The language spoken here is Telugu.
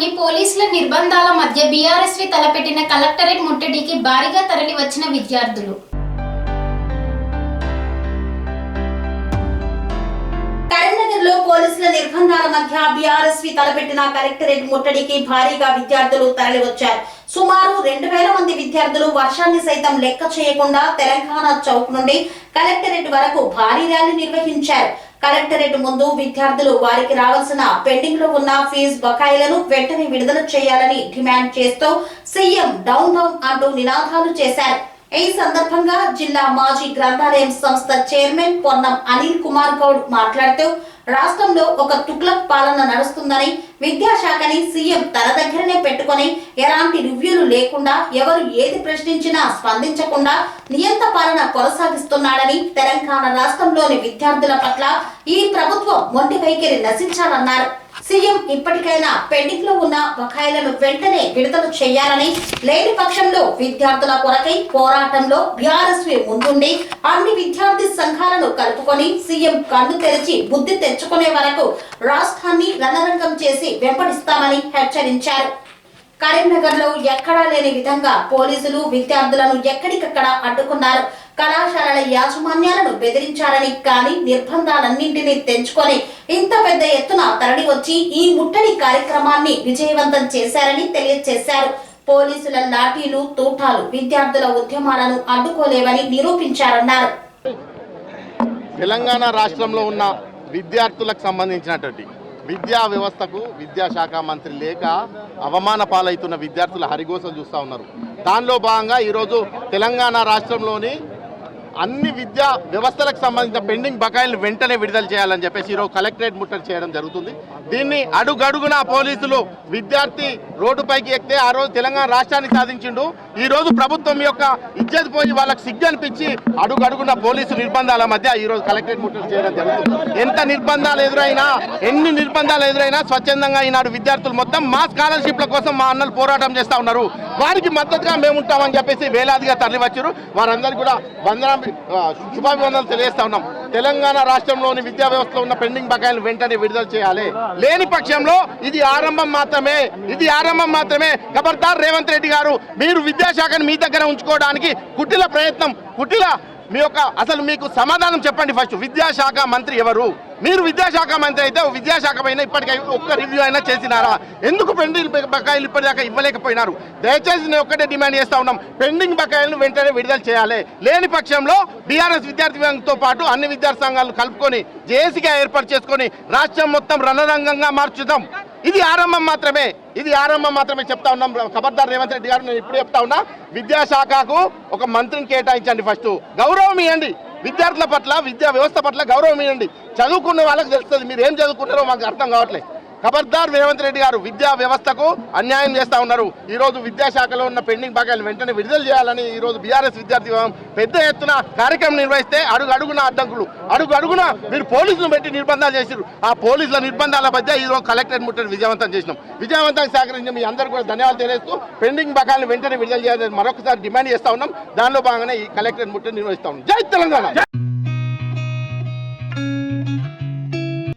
జిల్లాలోని పోలీసుల నిర్బంధాల మధ్య బీఆర్ఎస్వి తలపెట్టిన కలెక్టరేట్ ముట్టడికి భారీగా తరలి వచ్చిన విద్యార్థులు పోలీసుల నిర్బంధాల మధ్య బీఆర్ఎస్వి తలపెట్టిన కలెక్టరేట్ ముట్టడికి భారీగా విద్యార్థులు తరలివచ్చారు. సుమారు రెండు వేల మంది విద్యార్థులు వర్షాన్ని సైతం లెక్క చేయకుండా తెలంగాణ చౌక్ నుండి కలెక్టరేట్ వరకు భారీ ర్యాలీ నిర్వహించారు. కలెక్టరేట్ ముందు విద్యార్థులు వారికి రావాల్సిన పెండింగ్లో ఉన్న ఫీజు బకాయిలను వెంటనే విడుదల చేయాలని డిమాండ్ చేస్తూ సీఎం డౌన్ డౌన్ అంటూ నినాదాలు చేశారు. ఈ సందర్భంగా జిల్లా మాజీ గ్రంథాలయం సంస్థ చైర్మన్ పొన్నం అనిల్ కుమార్ గౌడ్ మాట్లాడుతూ రాష్ట్రంలో ఒక తుగ్లక్ పాలన నడుస్తుందని విద్యాశాఖని సీఎం తన దగ్గరనే పెట్టుకొని ఎలాంటి రివ్యూలు లేకుండా ఎవరు ఏది ప్రశ్నించినా స్పందించకుండా నియంత పాలన కొనసాగిస్తున్నాడని తెలంగాణ రాష్ట్రంలోని విద్యార్థుల పట్ల ఈ ప్రభుత్వం మొండి వైఖరి నశించాలన్నారు. సీఎం ఇప్పటికైనా పెండింగ్లో ఉన్న బకాయిలను వెంటనే విడుదల చేయాలని లేని పక్షంలో విద్యార్థుల కొరకై పోరాటంలో బీఆర్ఎస్ ముందుండి అన్ని విద్యార్థి సంఘాలను కలుపుకొని సీఎం కన్ను తెరిచి బుద్ధి తెచ్చుకునే వరకు రాష్ట్రాన్ని రణరంగం చేసి వెంపడిస్తామని హెచ్చరించారు. కరీంనగర్లో ఎక్కడా లేని విధంగా పోలీసులు విద్యార్థులను ఎక్కడికక్కడ అడ్డుకున్నారు. కళాశాలల యాజమాన్యాలను బెదిరించారని కానీ నిర్బంధాలన్నింటినీ తెంచుకొని ఇంత పెద్ద ఎత్తున తరలి వచ్చి ఈ ముట్టడి కార్యక్రమాన్ని విజయవంతం చేశారని తెలియజేశారు పోలీసుల లాఠీలు తూటాలు విద్యార్థుల ఉద్యమాలను అడ్డుకోలేవని నిరూపించారన్నారు. తెలంగాణ రాష్ట్రంలో ఉన్న విద్యార్థులకు సంబంధించినటువంటి విద్యా వ్యవస్థకు విద్యాశాఖ మంత్రి లేక అవమాన పాలవుతున్న విద్యార్థుల హరిగోసం చూస్తూ ఉన్నారు. దానిలో భాగంగా ఈరోజు తెలంగాణ రాష్ట్రంలోని అన్ని విద్యా వ్యవస్థలకు సంబంధించిన పెండింగ్ బకాయిలు వెంటనే విడుదల చేయాలని చెప్పేసి ఈరోజు కలెక్టరేట్ ముట్టడి చేయడం జరుగుతుంది. దీన్ని అడుగడుగున పోలీసులు విద్యార్థి రోడ్డుపైకి ఎక్కితే ఆ రోజు తెలంగాణ రాష్ట్రాన్ని సాధించిండు. ఈరోజు ప్రభుత్వం యొక్క ఇజ్జత్ పోయి వాళ్ళకి సిగ్గు అనిపించి అడుగడుగున పోలీసు నిర్బంధాల మధ్య ఈరోజు కలెక్టరేట్ ముట్టడి చేయడం జరుగుతుంది. ఎంత నిర్బంధాలు ఎదురైనా ఎన్ని నిర్బంధాలు ఎదురైనా స్వచ్ఛందంగా ఈనాడు విద్యార్థులు మొత్తం మా స్కాలర్షిప్ల కోసం మా అన్నలు పోరాటం చేస్తూ ఉన్నారు. వారికి మద్దతుగా మేము ఉంటామని చెప్పేసి వేలాదిగా తరలివచ్చారు. వారందరికీ కూడా వందన శుభాభివందనలు తెలియజేస్తా ఉన్నాం. తెలంగాణ రాష్ట్రంలోని విద్యా వ్యవస్థలో ఉన్న పెండింగ్ బకాయిలు వెంటనే విడుదల చేయాలి. లేని పక్షంలో ఇది ఆరంభం మాత్రమే. ఇది ఆరంభం మాత్రమే. ఖబర్దార్ రేవంత్ రెడ్డి గారు మీరు విద్యాశాఖను మీ దగ్గర ఉంచుకోవడానికి కుటిల ప్రయత్నం కుటిల మీ యొక్క అసలు మీకు సమాధానం చెప్పండి ఫస్ట్ విద్యాశాఖ మంత్రి ఎవరు? మీరు విద్యాశాఖ మంత్రి అయితే విద్యాశాఖ పైన ఇప్పటికై ఒక్క రివ్యూ అయినా చేసినారా? ఎందుకు పెండింగ్ బకాయిలు ఇప్పటిదాకా ఇవ్వలేకపోయినారు? దయచేసి నేను ఒక్కటే డిమాండ్ చేస్తా ఉన్నాం. పెండింగ్ బకాయిలను వెంటనే విడుదల చేయాలి. లేని పక్షంలో బీఆర్ఎస్ విద్యార్థి సంఘంతో పాటు అన్ని విద్యార్థి సంఘాలను కలుపుకొని జేఏసీగా ఏర్పాటు చేసుకొని రాష్ట్రం మొత్తం రణరంగంగా మార్చుదాం. ఇది ఆరంభం మాత్రమే. ఇది ఆరంభం మాత్రమే చెప్తా ఉన్నాం. ఖబర్దార్ రేవంత్ రెడ్డి గారు నేను ఇప్పుడు చెప్తా ఉన్నా. విద్యాశాఖకు ఒక మంత్రిని కేటాయించండి ఫస్ట్. గౌరవం ఇవ్వండి విద్యార్థుల పట్ల విద్యా వ్యవస్థ పట్ల గౌరవం ఇవ్వండి చదువుకున్న వాళ్ళకి తెలుస్తుంది. మీరు ఏం చదువుకుంటారో మాకు అర్థం కావట్లేదు ఖబర్దార్ రేవంత్ రెడ్డి గారు విద్యా వ్యవస్థకు అన్యాయం చేస్తా ఉన్నారు. ఈరోజు విద్యాశాఖలో ఉన్న పెండింగ్ బకాయిలు వెంటనే విడుదల చేయాలని ఈ రోజు బీఆర్ఎస్ విద్యార్థి పెద్ద ఎత్తున కార్యక్రమం నిర్వహిస్తే అడుగు అడుగున అడ్డంకులు. అడుగు అడుగున మీరు పోలీసులు పెట్టి నిర్బంధాలు చేశారు ఆ పోలీసుల నిర్బంధాల మధ్య ఈరోజు కలెక్టరేట్ ముట్టడి విజయవంతం చేసినాం. విజయవంతం సహకరించిన మీ అందరూ కూడా ధన్యవాదాలు తెలియజేస్తూ పెండింగ్ బకాయిలు వెంటనే విడుదల చేయాలని మరొకసారి డిమాండ్ చేస్తా ఉన్నాం. దానిలో భాగంగానే ఈ కలెక్టరేట్ ముట్టడి నిర్వహిస్తా ఉన్నాం. జై తెలంగాణ!